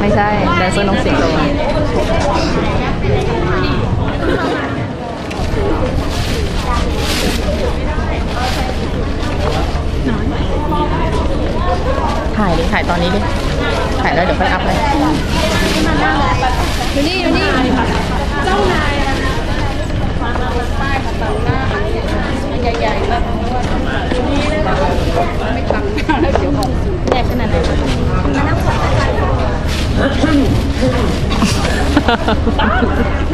ไม่ใช่แดนเซอร์น้องสิงโตถ่ายดิถ่ายตอนนี้ดิถ่ายแล้วเดี๋ยวค่อยอัพเลย ดูนี่ดูนี่เจ้านายป้ายของเราหน้าใหญ่ๆแบบนี้นะไม่ตังแล้วเดี๋ยวออก ใหญ่ขนาดไหน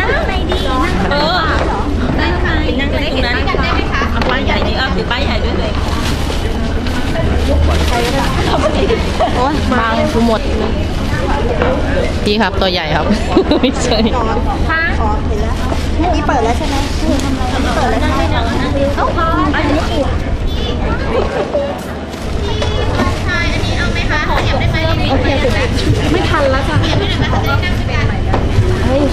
นั่งในดีนั่งเออได้ไหมนั่งตรงนั้นเอาป้ายใหญ่ดีเอาถือป้ายใหญ่ด้วยเลยโอ้ยบางกูหมดพี่ครับตัวใหญ่ครับ ไม่ใช่ค่ะอันนี้เปิดแล้วใช่ไหมเปิดแล้วใช่ไหม เอ้าพออันนี้อีก โอเคไม่ทันแล้วค่ะ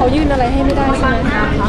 เขายื่นอะไรให้ไม่ได้ใช่ไหมคะ